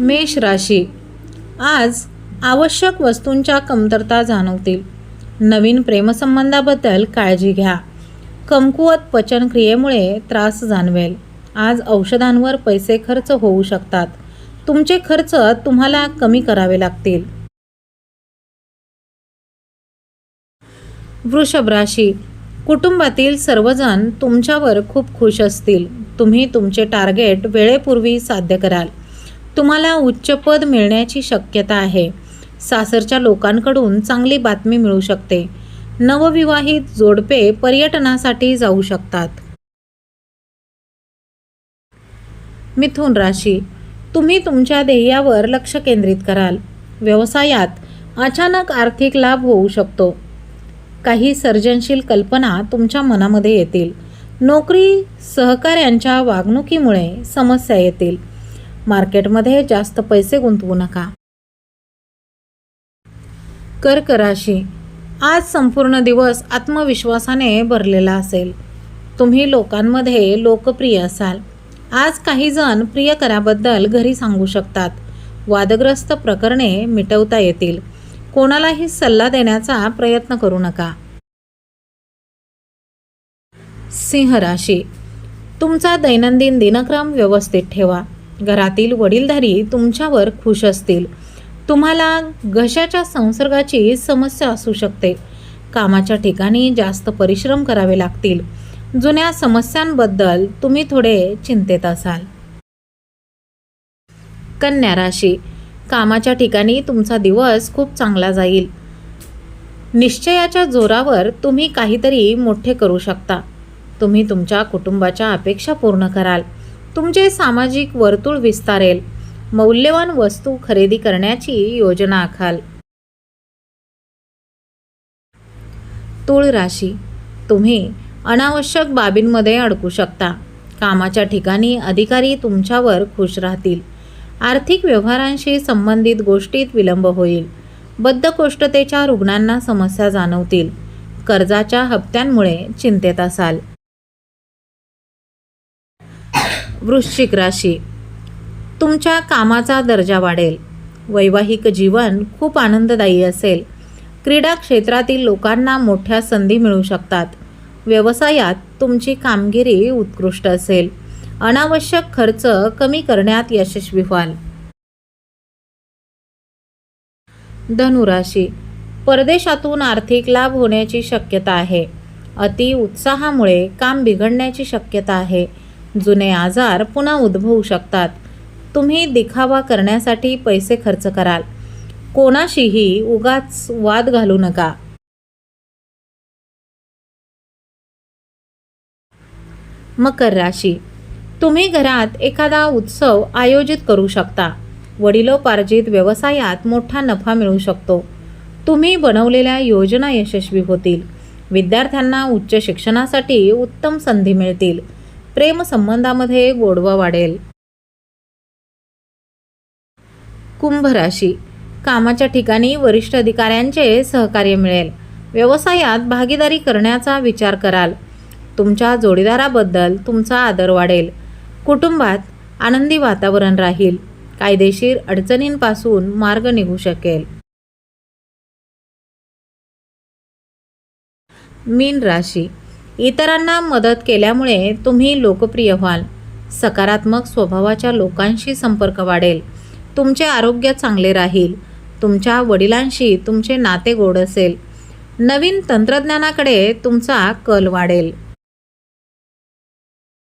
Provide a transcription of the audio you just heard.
मेष राशी. आज आवश्यक वस्तूंच्या कमतरता जाणवतील. नवीन प्रेमसंबंधाबद्दल काळजी घ्या. कमकुवत पचनक्रियेमुळे त्रास जाणवेल. आज औषधांवर पैसे खर्च होऊ शकतात. तुमचे खर्च तुम्हाला कमी करावे लागतील. वृषभ राशी. कुटुंबातील सर्वजण तुमच्यावर खूप खुश असतील. तुम्ही तुमचे टार्गेट वेळेपूर्वी साध्य कराल. तुम्हाला उच्च पद मिळण्याची शक्यता आहे. सासरच्या लोकांकडून चांगली बातमी मिळू शकते. नवविवाहित जोडपे पर्यटनासाठी जाऊ शकतात. मिथुन राशी. तुम्ही तुमच्या ध्येयावर लक्ष केंद्रित कराल. व्यवसायात अचानक आर्थिक लाभ होऊ शकतो. काही सर्जनशील कल्पना तुमच्या मनामध्ये येतील. नोकरी सहकाऱ्यांच्या वागणुकीमुळे समस्या येतील. मार्केटमध्ये जास्त पैसे गुंतवू नका. कर्क राशी. आज संपूर्ण दिवस आत्मविश्वासाने भरलेला असेल. तुम्ही लोकांमध्ये लोकप्रिय असाल. आज काही जण प्रियकराबद्दल घरी सांगू शकतात. वादग्रस्त प्रकरणे मिटवता येतील. कोणालाही सल्ला देण्याचा प्रयत्न करू नका. सिंह राशी. तुमचा दैनंदिन दिनक्रम व्यवस्थित ठेवा. घरातील वडीलधारी तुमच्यावर खुश असतील. तुम्हाला घशाच्या संसर्गाची समस्या असू शकते. कामाच्या ठिकाणी जास्त परिश्रम करावे लागतील. जुन्या समस्यांबद्दल तुम्ही थोडे चिंतेत असाल. कन्या राशी. कामाच्या ठिकाणी तुमचा दिवस खूप चांगला जाईल. निश्चयाच्या जोरावर तुम्ही काहीतरी मोठे करू शकता. तुम्ही तुमच्या कुटुंबाच्या अपेक्षा पूर्ण कराल. तुमचे सामाजिक वर्तुळ विस्तारेल. मौल्यवान वस्तू खरेदी करण्याची योजना आखाल. तूळ राशी. तुम्ही अनावश्यक बाबींमध्ये अडकू शकता. कामाच्या ठिकाणी अधिकारी तुमच्यावर खुश राहतील. आर्थिक व्यवहारांशी संबंधित गोष्टीत विलंब होईल. बद्धकोष्ठतेच्या रुग्णांना समस्या जाणवतील. कर्जाच्या हप्त्यांमुळे चिंतेत असाल. वृश्चिक राशी. तुमच्या कामाचा दर्जा वाढेल. वैवाहिक जीवन खूप आनंददायी असेल. क्रीडा क्षेत्रातील लोकांना मोठ्या संधी मिळू शकतात. व्यवसायात तुमची कामगिरी उत्कृष्ट असेल. अनावश्यक खर्च कमी करण्यात यशस्वी व्हाल. धनुराशी. परदेशातून आर्थिक लाभ होण्याची शक्यता आहे. अति उत्साहामुळे काम बिघडण्याची शक्यता आहे. जुने आजार पुन्हा उद्भवू शकतात. तुम्ही दिखावा करण्यासाठी पैसे खर्च कराल. कोणाशीही उगाच वाद घालू नका. मकर राशी. तुम्ही घरात एखादा उत्सव आयोजित करू शकता. वडिलोपार्जित व्यवसायात मोठा नफा मिळू शकतो. तुम्ही बनवलेल्या योजना यशस्वी होतील. विद्यार्थ्यांना उच्च शिक्षणासाठी उत्तम संधी मिळतील. प्रेमसंबंधामध्ये गोडवा वाढेल. कुंभ राशी. कामाच्या ठिकाणी वरिष्ठ अधिकाऱ्यांचे सहकार्य मिळेल. व्यवसायात भागीदारी करण्याचा विचार कराल. तुमच्या जोडीदाराबद्दल तुमचा आदर वाढेल. कुटुंबात आनंदी वातावरण राहील. कायदेशीर अडचणींपासून मार्ग निघू शकेल. मीन राशी. इतरांना मदत केल्यामुळे तुम्ही लोकप्रिय व्हाल. सकारात्मक स्वभावाच्या लोकांशी संपर्क वाढेल. तुमचे आरोग्य चांगले राहील. तुमच्या वडिलांशी तुमचे नाते गोड असेल. नवीन तंत्रज्ञानाकडे तुमचा कल वाढेल.